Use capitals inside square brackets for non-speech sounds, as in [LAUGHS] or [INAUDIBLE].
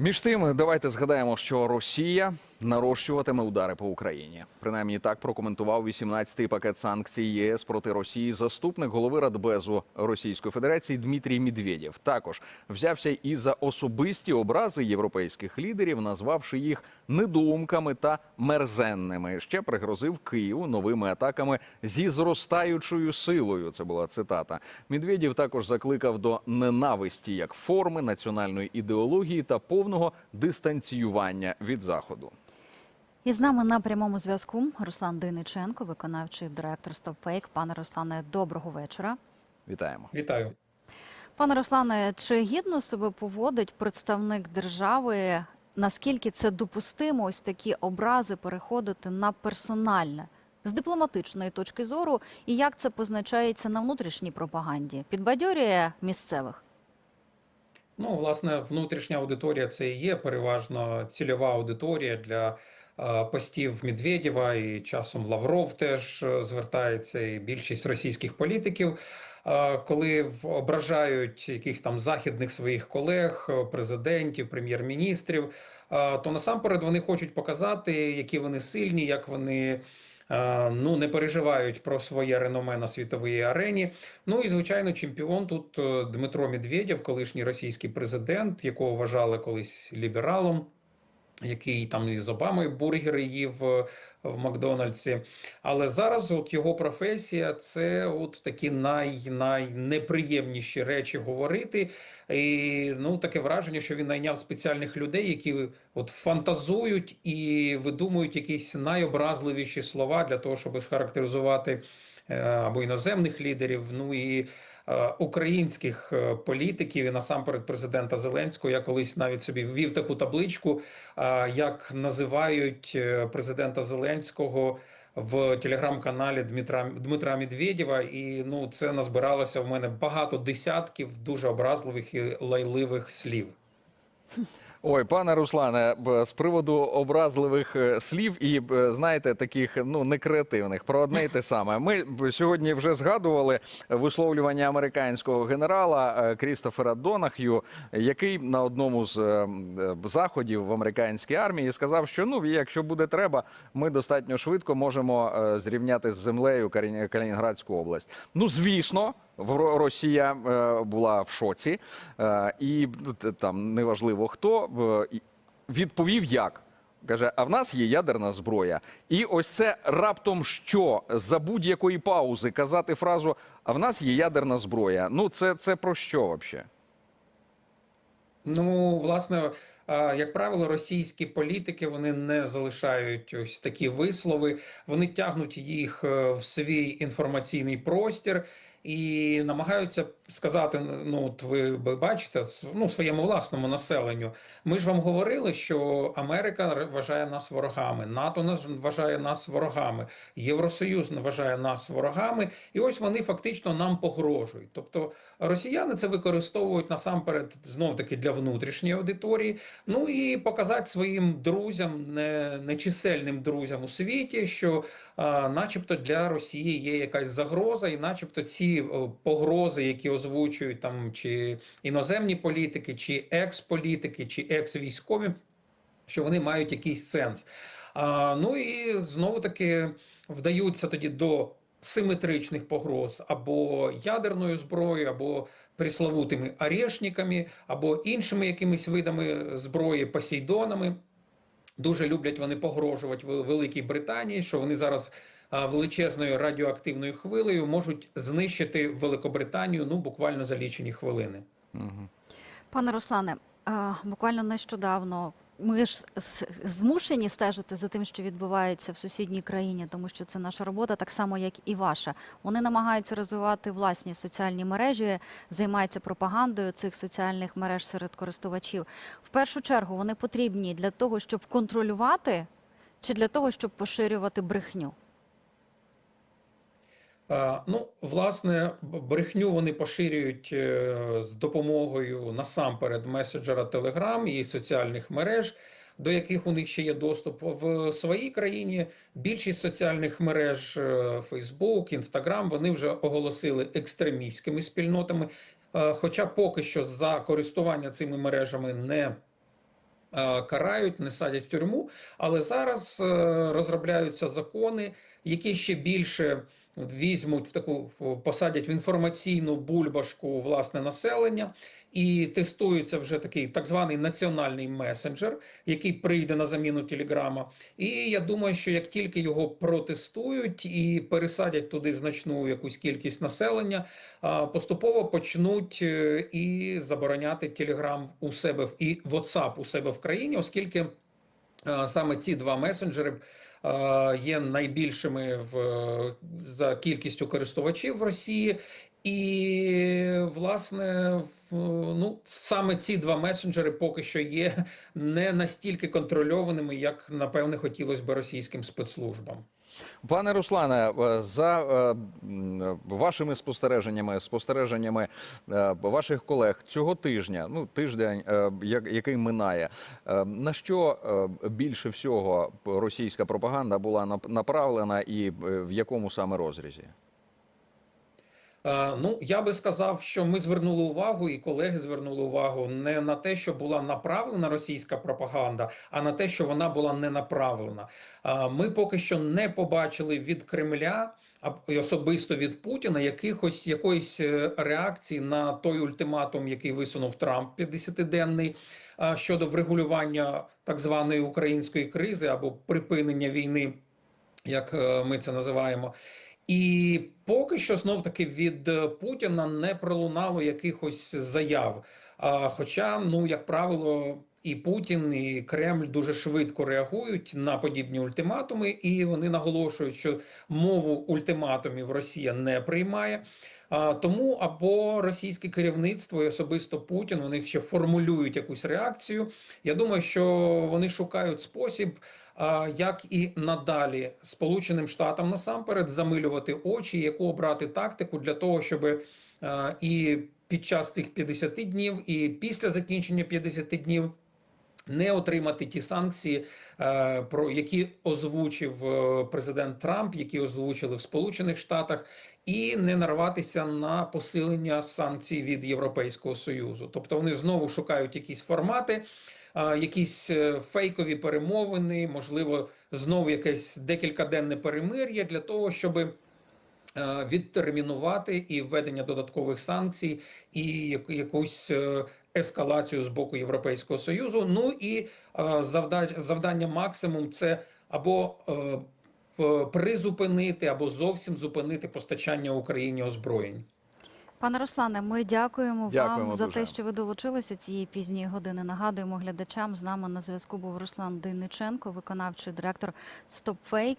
Між тим, давайте згадаємо, що Росія нарощуватиме удари по Україні. Принаймні так прокоментував 18-й пакет санкцій ЄС проти Росії заступник голови Радбезу Російської Федерації Дмитрій Медведєв. Також взявся і за особисті образи європейських лідерів, назвавши їх недоумками та мерзенними. Ще пригрозив Києву новими атаками зі зростаючою силою. Це була цитата. Медведєв також закликав до ненависті як форми національної ідеології та повного дистанціювання від заходу. І з нами на прямому зв'язку Руслан Дейниченко, виконавчий директор StopFake. Пане Руслане, доброго вечора. Вітаємо. Вітаю. Пане Руслане, чи гідно себе поводить представник держави? Наскільки це допустимо, ось такі образи переходити на персональне з дипломатичної точки зору, і як це позначається на внутрішній пропаганді? Підбадьорює місцевих? Ну, власне, внутрішня аудиторія це і є переважно цільова аудиторія для постів Медведєва, і часом Лавров теж е, звертається, і більшість російських політиків. Коли ображають якихось там західних своїх колег, е, президентів, прем'єр-міністрів, то насамперед вони хочуть показати, які вони сильні, як вони е, ну не переживають про своє реноме на світовій арені. Ну і звичайно, чемпіон тут Дмитро Медведєв, колишній російський президент, якого вважали колись лібералом. Який там із Обамою бургери їв е, в Макдональдсі, але зараз от його професія це от такі най, найнеприємніші речі говорити. І ну таке враження, що він найняв спеціальних людей, які от фантазують і видумують якісь найобразливіші слова для того, щоб схарактеризувати е, або іноземних лідерів. Ну і українських е, політиків і насамперед президента Зеленського. Я колись навіть собі ввів таку табличку, е, як називають е, президента Зеленського. В телеграм-каналі Дмитра Дмитра Медведєва, і ну це назбиралося в мене багато десятків дуже образливих і лайливих слів. [LAUGHS] Ой, пане Руслане, з приводу образливих е, слів і знаєте, таких ну некреативних про одне й те саме. Ми сьогодні вже згадували висловлювання американського генерала е, Крістофера Донах'ю, який на одному з е, заходів в американській армії сказав, що ну якщо буде треба, ми достатньо швидко можемо зрівняти з землею Калінінградську область. Ну звісно. Росія е, була в шоці, е, і там неважливо хто е, відповів як. Каже, а в нас є ядерна зброя. І ось це раптом що за будь-якої паузи казати фразу А в нас є ядерна зброя. Ну, це, це про що взагалі? Ну, власне, як правило, російські політики вони не залишають ось такі вислови, вони тягнуть їх в свій інформаційний простір і намагаються сказати: ну, от ви бачите, ну, своєму власному населенню. Ми ж вам говорили, що Америка вважає нас ворогами, НАТО нас вважає нас ворогами, Євросоюз вважає нас ворогами, і ось вони фактично нам погрожують. Тобто росіяни це використовують насамперед знов таки для внутрішньої аудиторії. Ну і показати своїм друзям, не, нечисельним друзям у світі, що, а, начебто, для Росії є якась загроза, і начебто ці погрози, які озвучують там чи іноземні політики, чи екс-політики, чи екс-військові, що вони мають якийсь сенс. А, ну і знову таки вдаються тоді до симетричних погроз або ядерною зброєю, або приславутими орешниками, або іншими якимись видами зброї, посейдонами. Дуже люблять вони погрожувати Вел- Великій Британії, що вони зараз величезною радіоактивною хвилею можуть знищити Великобританію ну буквально за лічені хвилини. Пане Руслане, буквально нещодавно ми ж змушені стежити за тим, що відбувається в сусідній країні, тому що це наша робота, так само як і ваша. Вони намагаються розвивати власні соціальні мережі, займаються пропагандою цих соціальних мереж серед користувачів. В першу чергу вони потрібні для того, щоб контролювати, чи для того, щоб поширювати брехню. Ну, власне, брехню вони поширюють е, з допомогою насамперед меседжера Telegram і соціальних мереж, до яких у них ще є доступ в своїй країні. Більшість соціальних мереж е, Facebook, Instagram, вони вже оголосили екстремістськими спільнотами. Е, Хоча поки що за користування цими мережами не карають, не садять в тюрму. Але зараз розробляються закони, які ще більше візьмуть в таку посадять в інформаційну бульбашку власне населення. І тестується вже такий так званий національний месенджер, який прийде на заміну Телеграма. І я думаю, що як тільки його протестують і пересадять туди значну якусь кількість населення, поступово почнуть е, і забороняти Телеграм у себе і WhatsApp у себе в країні, оскільки саме ці два месенджери є найбільшими в за кількістю користувачів в Росії. І власне ну саме ці два месенджери поки що є не настільки контрольованими, як напевне хотілося б російським спецслужбам. Пане Руслане, е, за е, вашими спостереженнями, спостереженнями е, ваших колег цього тижня, ну тиждень, як- який минає, на що більше всього російська пропаганда була нап- направлена і в якому саме розрізі? Е, Ну, я би сказав, що ми звернули увагу, і колеги звернули увагу не на те, що була направлена російська пропаганда, а на те, що вона була не направлена. Е, Ми поки що не побачили від Кремля. І особисто від Путіна якихось якоїсь е, реакції на той ультиматум, який висунув Трамп 50-денний е, щодо врегулювання так званої української кризи або припинення війни, як ми це називаємо. І поки що знов таки від е, Путіна не пролунало якихось заяв. А, Хоча, ну як правило, і Путін, і Кремль дуже швидко реагують на подібні ультиматуми, і вони наголошують, що мову ультиматумів Росія не приймає. А, Тому або російське керівництво і особисто Путін вони ще формулюють якусь реакцію. Я думаю, що вони шукають спосіб, як і надалі Сполученим Штатам насамперед замилювати очі, яку обрати тактику для того, щоб е, і під час цих 50 днів, і після закінчення 50 днів. Не отримати ті санкції, е, про які озвучив е, президент Трамп, які озвучили в Сполучених Штатах, і не нарватися на посилення санкцій від Європейського союзу. Тобто вони знову шукають якісь формати, якісь е, фейкові перемовини, можливо, знову якесь декількаденне перемир'я для того, щоби е, відтермінувати і введення додаткових санкцій, і якусь е, ескалацію з боку Європейського союзу. Ну і завдання, максимум це або призупинити, або зовсім зупинити постачання Україні озброєнь. Пане Руслане, ми дякуємо, Дякуємо вам за дуже. те, що ви долучилися цієї пізньої години. Нагадуємо глядачам. З нами на зв'язку був Руслан Дейниченко, виконавчий директор StopFake.